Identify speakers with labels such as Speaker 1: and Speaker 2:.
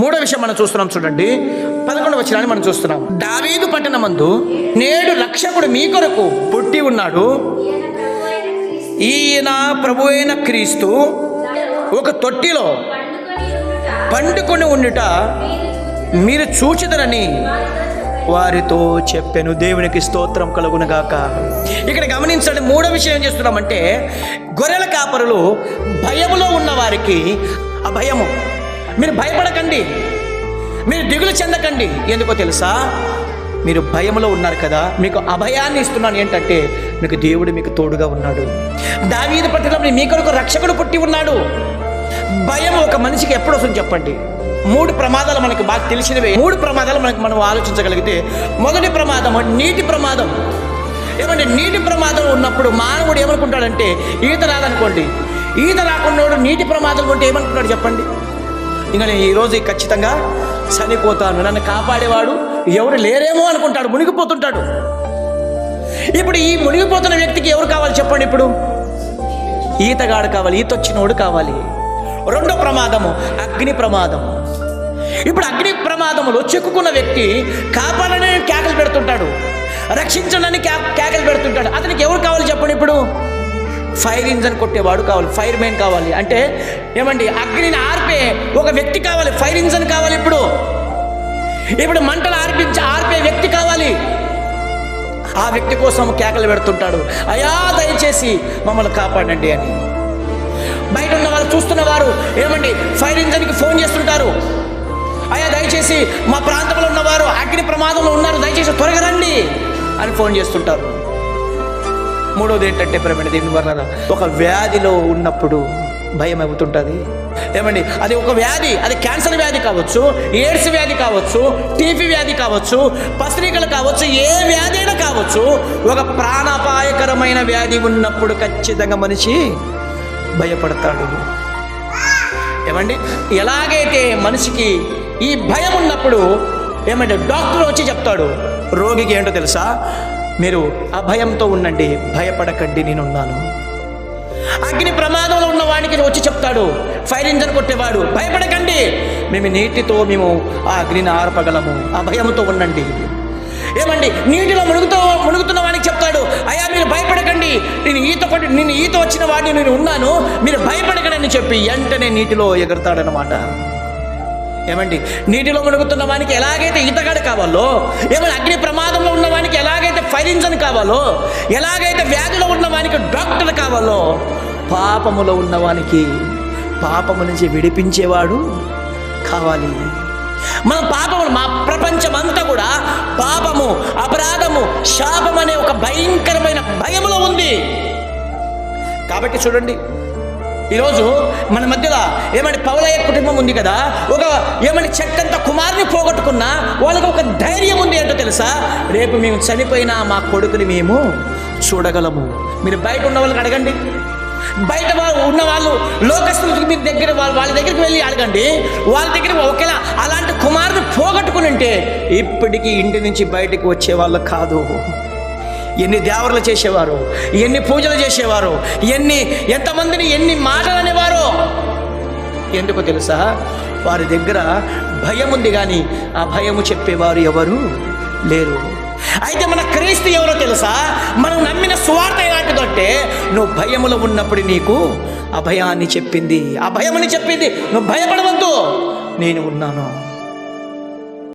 Speaker 1: మూడో విషయం మనం చూస్తున్నాం చూడండి. పదకొండు వచ్చినాన్ని మనం చూస్తున్నాం. దావీదు పట్టణమందు నేడు రక్షకుడు మీ కొరకు పుట్టి ఉన్నాడు. ఈయన ప్రభు అయిన క్రీస్తు ఒక తొట్టిలో పండుకొని ఉండుట మీరు చూచిదరని వారితో చెప్పాను. దేవునికి స్తోత్రం కలుగునగాక. ఇక్కడ గమనించండి మూడో విషయం ఏం చేస్తున్నామంటే గొర్రెల కాపరులు భయములో ఉన్న వారికి ఆ భయము మీరు భయపడకండి. మీరు దిగులు చెందకండి. ఎందుకో తెలుసా? మీరు భయంలో ఉన్నారు కదా. మీకు అభయాన్ని ఇస్తున్నాను ఏంటంటే మీకు దేవుడు మీకు తోడుగా ఉన్నాడు. దావీదు పట్టణంలో మీ కొరకు రక్షకుడు పుట్టి ఉన్నాడు. భయం ఒక మనిషికి ఎప్పుడు వస్తుంది చెప్పండి? మూడు ప్రమాదాలు మనకు బాగా తెలిసినవే. మూడు ప్రమాదాలు మనకి మనం ఆలోచించగలిగితే మొదటి ప్రమాదం నీటి ప్రమాదం. ఏమంటే నీటి ప్రమాదం ఉన్నప్పుడు మానవుడు ఏమనుకుంటాడంటే ఈత రాదనుకోండి. ఈత రాకుండా నీటి ప్రమాదం ఉంటే ఏమనుకుంటాడు చెప్పండి? ఇంకా నేను ఈరోజు ఖచ్చితంగా చనిపోతాను. నన్ను కాపాడేవాడు ఎవరు లేరేమో అనుకుంటాడు మునిగిపోతుంటాడు. ఇప్పుడు ఈ మునిగిపోతున్న వ్యక్తికి ఎవరు కావాలి చెప్పండి ఇప్పుడు? ఈతగాడు కావాలి ఈత వచ్చినోడు కావాలి. రెండో ప్రమాదము అగ్ని ప్రమాదం ఇప్పుడు అగ్ని ప్రమాదములో చిక్కుకున్న వ్యక్తి కాపాడని కేకలు పెడుతుంటాడు. రక్షించడానికి కేకలు పెడుతుంటాడు. అతనికి ఎవరు కావాలి చెప్పండి ఇప్పుడు? ఫైర్ ఇంజన్ కొట్టేవాడు కావాలి ఫైర్ మ్యాన్ కావాలి. అంటే ఏమండి అగ్నిని ఆర్పే ఒక వ్యక్తి కావాలి ఫైర్ ఇంజన్ కావాలి ఇప్పుడు. ఇప్పుడు మంటలు ఆర్పించి ఆర్పే వ్యక్తి కావాలి. ఆ వ్యక్తి కోసం కేకలు పెడుతుంటాడు. అయా దయచేసి మమ్మల్ని కాపాడండి అని. బయట ఉన్న వాళ్ళు చూస్తున్న వారు ఏమండి ఫైర్ ఇంజన్కి ఫోన్ చేస్తుంటారు. అయ్యా దయచేసి మా ప్రాంతంలో ఉన్నవారు అగ్ని ప్రమాదంలో ఉన్నారు దయచేసి త్వరగా రండి అని ఫోన్ చేస్తుంటారు. మూడోది ఏంటంటే ప్రమేణ దీని వల్ల ఒక వ్యాధిలో ఉన్నప్పుడు భయం అవుతుంటుంది ఏమండి? అది ఒక వ్యాధి. అది క్యాన్సర్ వ్యాధి కావచ్చు ఎయిడ్స్ వ్యాధి కావచ్చు టీబీ వ్యాధి కావచ్చు పత్రికలు కావచ్చు ఏ వ్యాధి అయినా కావచ్చు ఒక ప్రాణాపాయకరమైన వ్యాధి ఉన్నప్పుడు ఖచ్చితంగా మనిషి భయపడతాడు. ఏమండి? ఎలాగైతే మనిషికి ఈ భయం ఉన్నప్పుడు ఏమంటే డాక్టర్ వచ్చి చెప్తాడు. రోగికి ఏంటో తెలుసా? మీరు అభయంతో ఉండండి భయపడకండి నేనున్నాను. అగ్ని ప్రమాదంలో ఉన్న వాడికి వచ్చి చెప్తాడు. ఫైర్ ఇంజన్ కొట్టేవాడు. భయపడకండి. మేము నీటితో మేము ఆ అగ్నిని ఆర్పగలము. ఆ భయంతో ఉండండి. ఏమండి? నీటిలో మునుగుతూ మునుగుతున్న వాడికి చెప్తాడు. అయ్యా మీరు భయపడకండి. నేను ఈత కొట్టి నేను ఈత వచ్చిన వాడిని నేను ఉన్నాను. మీరు భయపడకండి అని చెప్పి వెంటనే నీటిలో ఎగురుతాడనమాట ఏమండి? నీటిలో మునుగుతున్న వానికి ఎలాగైతే ఈతగాడు కావాలో ఏమైనా అగ్ని ప్రమాదంలో ఉన్న వానికి ఫైర్ ఇంజన్ కావాలో? ఎలాగైతే వ్యాధిలో ఉన్నవానికి డాక్టర్ కావాలో? పాపములో ఉన్నవానికి పాపము నుంచి విడిపించేవాడు కావాలి. మన పాపము మా ప్రపంచం అంతా కూడా పాపము అపరాధము శాపం అనే ఒక భయంకరమైన భయములో ఉంది. కాబట్టి చూడండి ఈరోజు మన మధ్యలో ఏమంటే పౌలయ్య కుటుంబం ఉంది కదా ఒక ఏమంటే చెట్టంత కుమారుని పోగొట్టుకున్నా వాళ్ళకి ఒక ధైర్యం ఉంది ఏంటో తెలుసా? రేపు మేము చనిపోయినా మా కొడుకుని మేము చూడగలము. మీరు బయట ఉన్న వాళ్ళకి అడగండి. బయట ఉన్న వాళ్ళు లోకస్తులకి మీ దగ్గర వాళ్ళ వాళ్ళ దగ్గరికి వెళ్ళి అడగండి. వాళ్ళ దగ్గర ఒకేలా అలాంటి కుమారుని పోగొట్టుకుని ఉంటే ఇప్పటికీ ఇంటి నుంచి బయటికి వచ్చే వాళ్ళు కాదు. ఎన్ని దేవరలు చేసేవారు? ఎన్ని పూజలు చేసేవారు? ఎన్ని ఎంతమందిని ఎన్ని మాటలు అనేవారు? ఎందుకు తెలుసా? వారి దగ్గర భయం ఉంది కానీ ఆ భయము చెప్పేవారు ఎవరు లేరు. అయితే మన క్రీస్తు ఎవరో తెలుసా? మనం నమ్మిన స్వార్థ ఎలాంటిదంటే నువ్వు భయములో ఉన్నప్పుడు నీకు అభయాన్ని చెప్పింది. ఆ భయమని చెప్పింది. నువ్వు భయపడవద్దు. నేను ఉన్నాను.